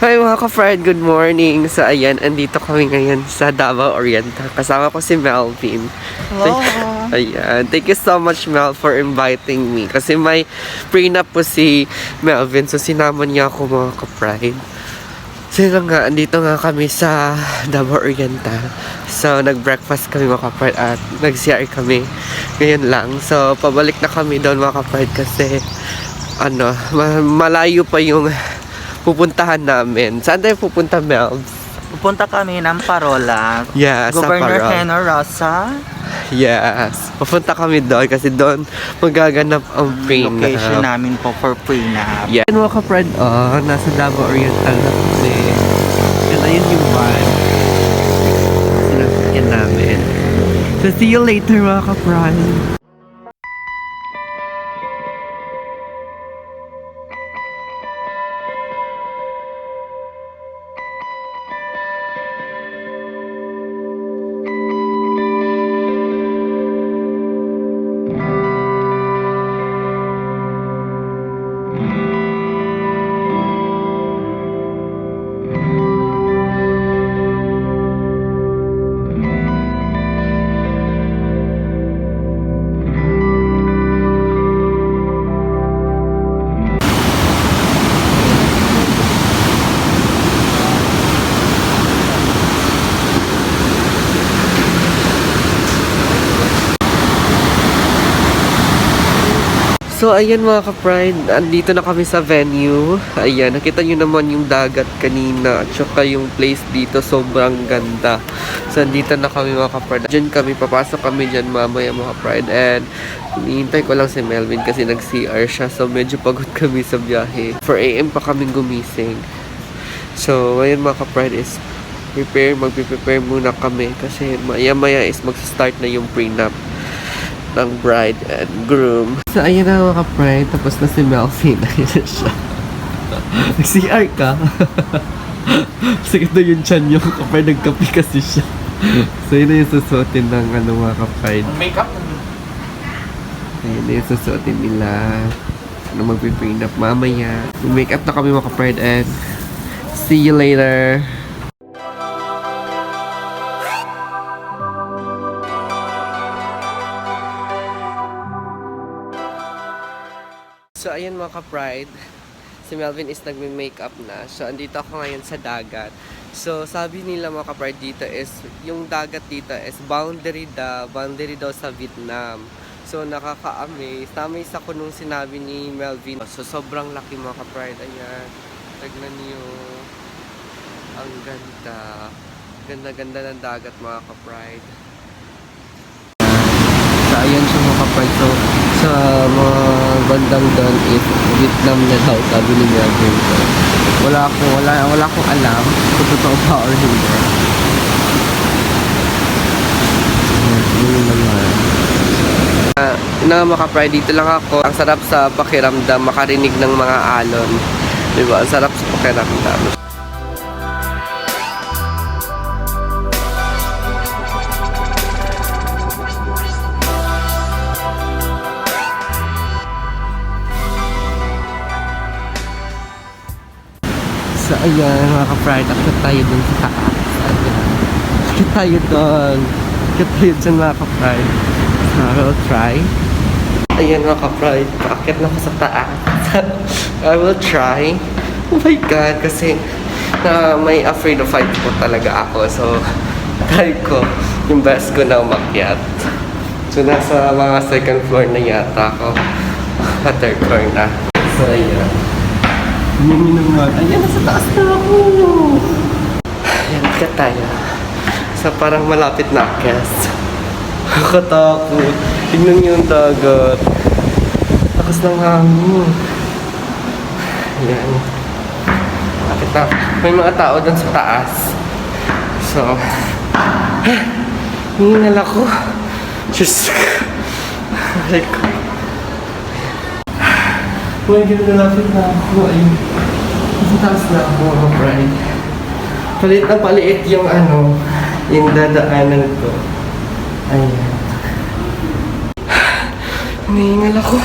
Hi mga ka-friend, good morning. So ayan, andito kami ngayon sa Davao Oriental. Kasama ko si Melvin. Hello. Ayan, thank you so much Mel for inviting me. Kasi may prenup po si Melvin, so sinama niya ako mga ka-friend. So yun lang nga, andito nga kami sa Davao Oriental. So nag-breakfast kami mga ka-friend at nag-CR kami. Ngayon lang. So pabalik na kami doon mga ka-friend kasi ano, ma- malayo pa yung pupuntahan namin. Saan tayo pupunta, Mel? Pupunta kami ng Parola. Yeah, sa Governor Parol. Henry Rosa. Yes. Pupunta kami doon kasi doon magaganap ang prenup. Location namin po for prenup. Yeah. Yan mga ka-friend, oh, nasa Davao Oriental na kasi. And ayun yung van. Sinasakyan namin. So, see you later mga ka-friend. So, ayan mga ka-pride, andito na kami sa venue. Ayan, nakita nyo naman yung dagat kanina. At saka yung place dito, sobrang ganda. So, andito na kami mga ka-pride. Diyan kami, papasok kami dyan mamaya mga ka-pride. And, hinihintay ko lang si Melvin kasi nag-CR siya. So, medyo pagod kami sa biyahe. 4 a.m. pa kami gumising. So, ngayon mga ka-pride is prepare, magpe-prepare muna kami kasi maya-maya is magsa-start na yung prenup ng bride and groom. So, ayun na mga ka-pride. Tapos na si Melvin. Ayun na siya. Nag-CR ka? Sige na yung chan yung kapag nagkape kasi siya. so, yun na yung susuotin ng ano mga ka-pride. Makeup? Ayun na yung susuotin nila. Ano magpiprenup mamaya. Make up na kami mga ka-pride and see you later. So ayan mga ka-pride, si Melvin is nagme-makeup na. So andito ako ngayon sa dagat. So sabi nila mga ka-pride dito is, yung dagat dito is boundary da, boundary daw sa Vietnam. So nakaka-amaze. Tamaze ako nung sinabi ni Melvin. So sobrang laki mga ka-pride. Ayan. Tignan niyo. Ang ganda. Ganda-ganda ng dagat mga ka-pride. So, ayan siya mga kapag. So, sa mga bandang doon is Vietnam na daw, sabi ni Melvin. So, wala akong, wala, wala akong alam kung totoo ba or hindi. Yun naman. Uh, na makapride dito lang ako. Ang sarap sa pakiramdam, makarinig ng mga alon. Diba? Ang sarap sa pakiramdam. So, ayan, mga ka-pride, akit tayo dun sa taas. Ayan. Akit tayo dun. Akit tayo dun, mga ka-pride. So, I will try. Ayan, mga ka-pride, akit na ako sa taas. I will try. Oh my God, kasi na may afraid of heights po talaga ako. So, try ko yung best ko na umakyat. So, nasa mga second floor na yata ako. Third floor na. So, ayan. Yun yun naman. Ayan, nasa taas na ako. Ayan, akyat tayo. Sa parang malapit na akyat. Nakatakot. Tingnan niyo yung dagat. Lakas ng hangin. Ayan. Akit na. May mga tao doon sa taas. So, hingal ako. Diyos ko. Aray ko. May ganun lapit na ako. Ayun. Nasa taas na ako, bride. Palit na paliit yung ano, yung dadaanan ko. Ayan. Hinihingal ako.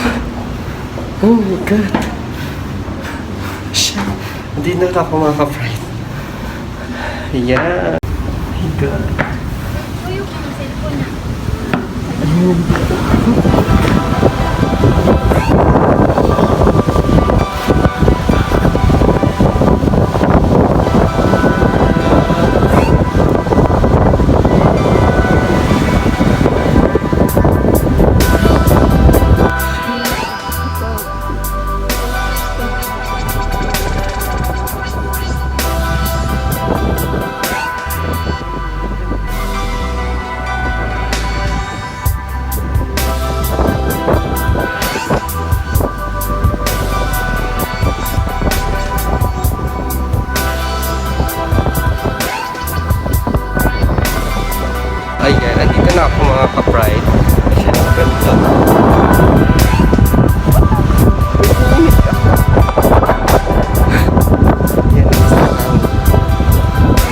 Oh my God. Shit. Hindi na ako mga ka-pride. Ayan. My God. Ako mga ka-pride. Sarang.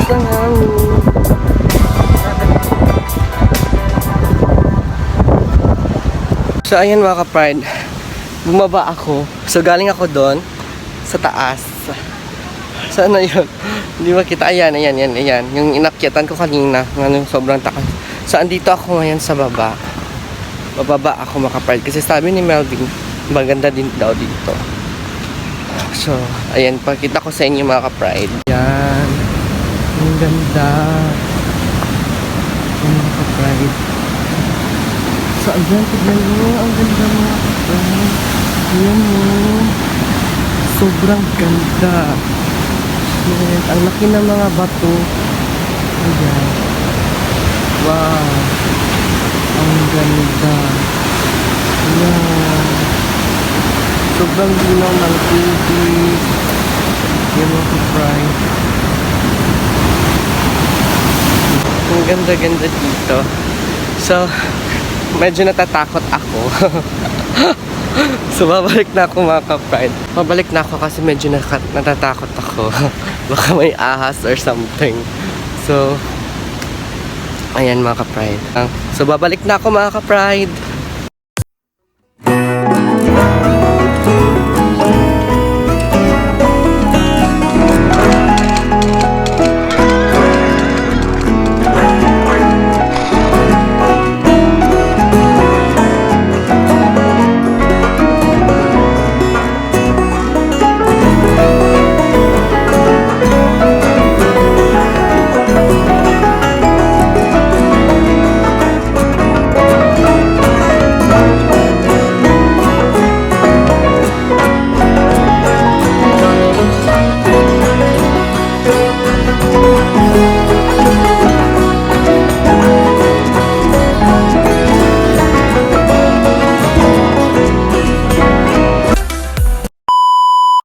Sarang. So ayan mga ka-pride, bumaba ako. So galing ako doon sa taas. Sana yun? Hindi makita. Ayan, ayan, ayan, ayan. Yung inakyatan ko kanina, ano, sobrang takas. So andito ako ngayon sa baba. Bababa ako makapride. Kasi sabi ni Melvin, maganda din daw dito. So, ayan, pakita ko sa inyo mga ka-pride. Ayan. Ang ganda. Ayan, mga ka-pride. So, ayan, tignan mo. Ang ganda mga ka-pride. Ayan mo. Sobrang ganda. Shit, ang laki ng mga bato. Ayan. Wow. Ang ganda. Ayan. Sobrang linaw ng tubig. Yan mga ka-pride. Ang ganda-ganda dito. So, medyo natatakot ako. so, babalik na ako mga ka-pride. Babalik na ako kasi medyo natatakot ako. Baka may ahas or something. So, ayan mga ka-pride. Ah, So, babalik na ako mga ka-pride.